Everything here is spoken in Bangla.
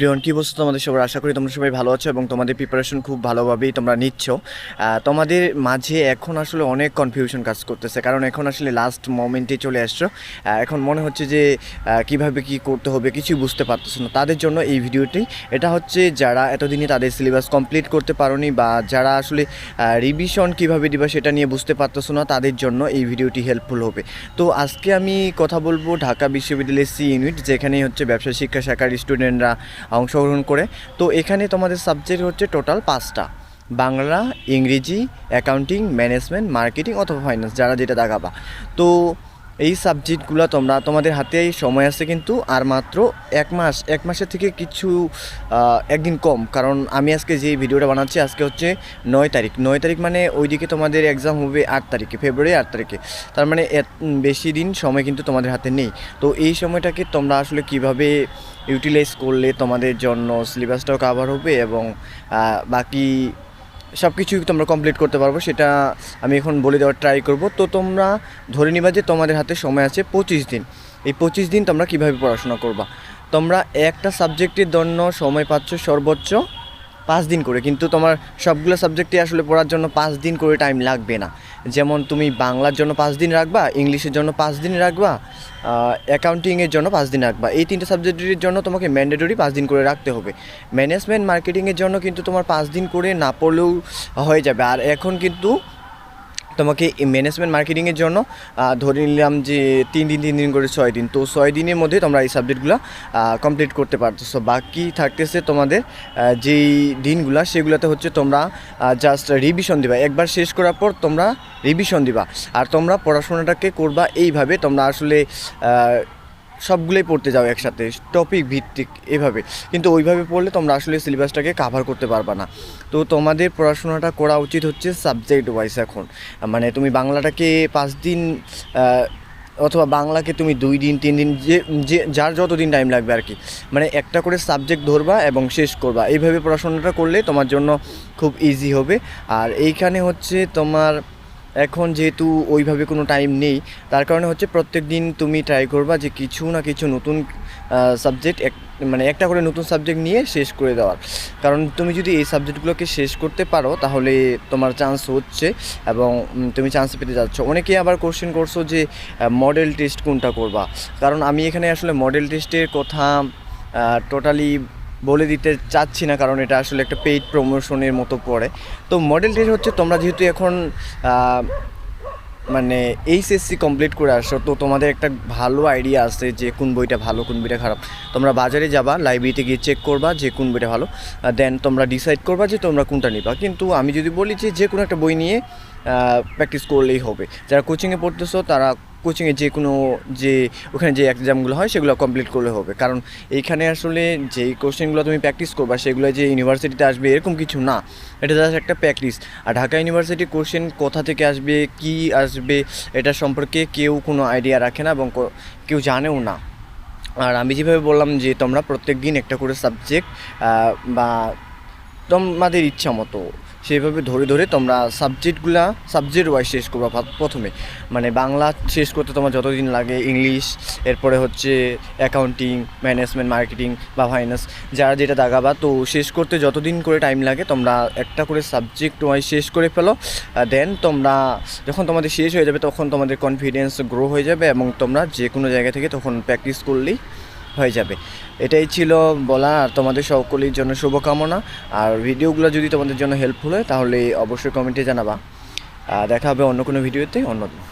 প্রিয়ন কি বলছো তোমাদের সবার? আশা করি তোমরা সবাই ভালো আছো এবং তোমাদের প্রিপারেশন খুব ভালোভাবেই তোমরা নিচ্ছ। তোমাদের মাঝে এখন আসলে অনেক কনফিউশন কাজ করতেছে, কারণ এখন আসলে লাস্ট মোমেন্টে চলে আসছো। এখন মনে হচ্ছে যে কীভাবে কি করতে হবে কিছুই বুঝতে পারতেছো না। তাদের জন্য এই ভিডিওটি এটা হচ্ছে যারা এতদিনে তাদের সিলেবাস কমপ্লিট করতে পারোনি বা যারা আসলে রিভিশন কীভাবে দিবা সেটা নিয়ে বুঝতে পারতেছো না, তাদের জন্য এই ভিডিওটি হেল্পফুল হবে। তো আজকে আমি কথা বলব ঢাকা বিশ্ববিদ্যালয়ের সি ইউনিট যেখানে হচ্ছে ব্যবসা শিক্ষা শাখার স্টুডেন্টরা অংশগ্রহণ করে। তো এখানে তোমাদের সাবজেক্ট হচ্ছে টোটাল পাঁচটা। বাংলা, ইংরেজি অ্যাকাউন্টিং ম্যানেজমেন্ট মার্কেটিং অথবা ফাইন্যান্স যারা যেটা দেখাবা। তো এই সাবজেক্টগুলো তোমরা, তোমাদের হাতে সময় আছে কিন্তু আর মাত্র এক মাস, এক মাসের থেকে কিছু একদিন কম। কারণ আমি আজকে যে ভিডিওটা বানাচ্ছি, আজকে হচ্ছে নয় তারিখ। নয় তারিখ মানে ওইদিকে তোমাদের এক্সাম হবে আট তারিখে ফেব্রুয়ারি আট তারিখে। তার মানে বেশি দিন সময় কিন্তু তোমাদের হাতে নেই। তো এই সময়টাকে তোমরা আসলে কীভাবে ইউটিলাইজ করলে তোমাদের জন্য সিলেবাসটাও কাভার হবে এবং বাকি সব কিছুই তোমরা কমপ্লিট করতে পারব, সেটা আমি এখন বলে দেওয়ার ট্রাই করব। তো তোমরা ধরে নিবা যে তোমাদের হাতে সময় আছে পঁচিশ দিন। এই পঁচিশ দিন তোমরা কীভাবে পড়াশোনা করবা? তোমরা একটা সাবজেক্টের জন্য সময় পাচ্ছ সর্বোচ্চ পাঁচ দিন করে, কিন্তু তোমার সবগুলো সাবজেক্টে আসলে পড়ার জন্য পাঁচ দিন করে টাইম লাগবে না। যেমন তুমি বাংলার জন্য পাঁচ দিন রাখবা, ইংলিশের জন্য পাঁচ দিন রাখবা অ্যাকাউন্টিংয়ের জন্য পাঁচ দিন রাখবা। এই তিনটে সাবজেক্টের জন্য তোমাকে ম্যান্ডেটরি পাঁচ দিন করে রাখতে হবে। ম্যানেজমেন্ট মার্কেটিংয়ের জন্য কিন্তু তোমার পাঁচ দিন করে না পড়লেও হয়ে যাবে। আর এখন কিন্তু তোমাকে ম্যানেজমেন্ট মার্কেটিংয়ের জন্য ধরে নিলাম যে তিন দিন তিন দিন করে ছয় দিন। তো ছয় দিনের মধ্যে তোমরা এই সাবজেক্টগুলো কমপ্লিট করতে পারতেছো। বাকি থাকতেছে তোমাদের যেই দিনগুলো, সেগুলোতে হচ্ছে তোমরা জাস্ট রিভিশন দিবা। একবার শেষ করার পর তোমরা রিভিশন দিবা। আর তোমরা পড়াশোনাটাকে করবা এইভাবে। তোমরা আসলে সবগুলোই পড়তে যাও একসাথে টপিক ভিত্তিক এভাবে। কিন্তু ওইভাবে পড়লে তোমরা আসলে সিলেবাসটাকে কাভার করতে পারবা না। তো তোমাদের পড়াশোনাটা করা উচিত হচ্ছে সাবজেক্ট ওয়াইজ এখন। মানে তুমি বাংলাটাকে পাঁচ দিন অথবা বাংলাকে তুমি দুই দিন, তিন দিন, যে যে, যার যত দিন টাইম লাগবে আর কি। মানে একটা করে সাবজেক্ট ধরবা এবং শেষ করবা। এইভাবে পড়াশোনাটা করলে তোমার জন্য খুব ইজি হবে। আর এইখানে হচ্ছে তোমার এখন যেহেতু ওইভাবে কোনো টাইম নেই, তার কারণে হচ্ছে প্রত্যেক দিন তুমি ট্রাই করবা যে কিছু না কিছু নতুন সাবজেক্ট এক মানে একটা করে নতুন সাবজেক্ট নিয়ে শেষ করে দেওয়ার। কারণ তুমি যদি এই সাবজেক্টগুলোকে শেষ করতে পারো, তাহলে তোমার চান্স হচ্ছে এবং তুমি চান্স পেতে যাচ্ছ। অনেকেই আবার কোশ্চেন করছ যে মডেল টেস্ট কোনটা করবা? কারণ আমি এখানে আসলে মডেল টেস্টের কথা টোটালি বলে দিতে চাচ্ছি না, কারণ এটা আসলে একটা পেইড প্রমোশনের মতো পড়ে। তো মডেল হচ্ছে তোমরা যেহেতু এখন মানে এইচএসসি কমপ্লিট করে আসো তো তোমাদের একটা ভালো আইডিয়া আছে যে কোন বইটা ভালো, কোন বইটা খারাপ। তোমরা বাজারে যাবা লাইব্রেরিতে গিয়ে চেক করবা যে কোন বইটা ভালো দেন তোমরা ডিসাইড করবা যে তোমরা কোনটা নিবা। কিন্তু আমি যদি বলি যে যে কোনো একটা বই নিয়ে প্র্যাকটিস করলেই হবে। যারা কোচিংয়ে পড়তেছো, তারা কোচিংয়ে যে কোনো যে ওখানে যে এক্সামগুলো হয়, সেগুলো কমপ্লিট করলে হবে। কারণ এইখানে আসলে যেই কোশ্চেনগুলো তুমি প্র্যাকটিস করবা, সেগুলো যে ইউনিভার্সিটিতে আসবে এরকম কিছু না। এটা জাস্ট একটা প্র্যাকটিস আর ঢাকা ইউনিভার্সিটির কোশ্চেন কোথা থেকে আসবে, কি আসবে, এটা সম্পর্কে কেউ কোনো আইডিয়া রাখে না এবং কেউ জানেও না। আর আমি যেভাবে বললাম যে তোমরা প্রত্যেক দিন একটা করে সাবজেক্ট বা তোমাদের ইচ্ছা মতো সেইভাবে ধরে ধরে তোমরা সাবজেক্টগুলা সাবজেক্ট ওয়াইজ শেষ করবা প্রথমে। মানে বাংলা শেষ করতে তোমার যতদিন লাগে ইংলিশ এরপরে হচ্ছে অ্যাকাউন্টিং ম্যানেজমেন্ট মার্কেটিং বা ফাইন্যান্স যারা যেটা দাগাবা তো শেষ করতে যতদিন করে টাইম লাগে, তোমরা একটা করে সাবজেক্ট ওয়াইজ শেষ করে ফেলো। দেন তোমরা যখন তোমাদের শেষ হয়ে যাবে, তখন তোমাদের কনফিডেন্স গ্রো হয়ে যাবে এবং তোমরা যে কোনো জায়গা থেকে তখন প্র্যাকটিস করলেই হয়ে যাবে। এটাই ছিল বলা, আর তোমাদের সকলের জন্য শুভকামনা। আর ভিডিওগুলো যদি তোমাদের জন্য হেল্পফুল হয়, তাহলে অবশ্যই কমেন্টে জানাবা। দেখা হবে অন্য কোনো ভিডিওতে অন্যদিন।